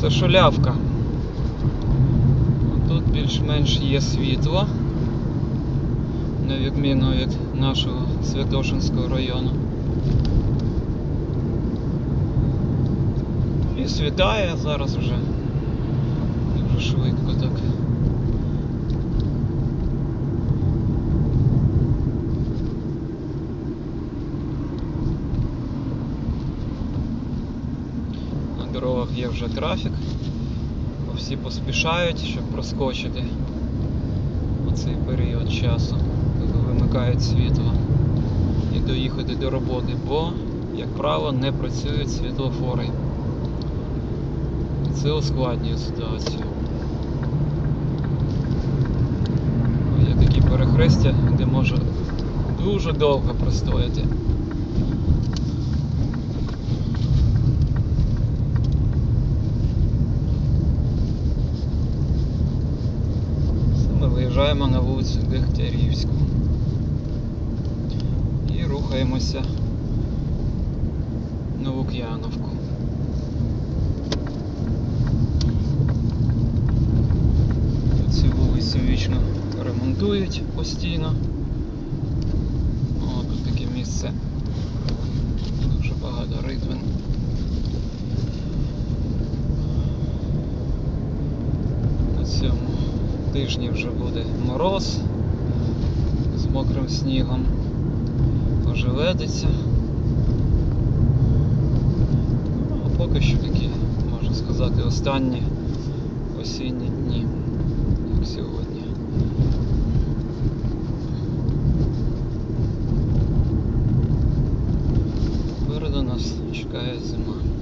це шулявка. Тут більш-менш є світло, на відміну від нашого Святошинського району. І світає зараз вже дуже швидко так. Дорогах є вже трафік, всі поспішають, щоб проскочити у цей період часу, коли вимикають світло і доїхати до роботи, бо, як правило, не працюють світлофори. І це ускладнює ситуацію. Є такі перехрестя, де може дуже довго простояти. Це Ми виїжджаємо на вулицю Дегтярівську і рухаємося на Лук'яновку. Тут Ці вулиці вічно ремонтують постійно. О, тут таке місце. Дуже багато ритвин. На цьому тижні вже буде мороз з мокрим снігом. Ожеледиться. Ну, а поки що такі, можна сказати, останні осінні дні, як сьогодні. Попереду нас чекає зима.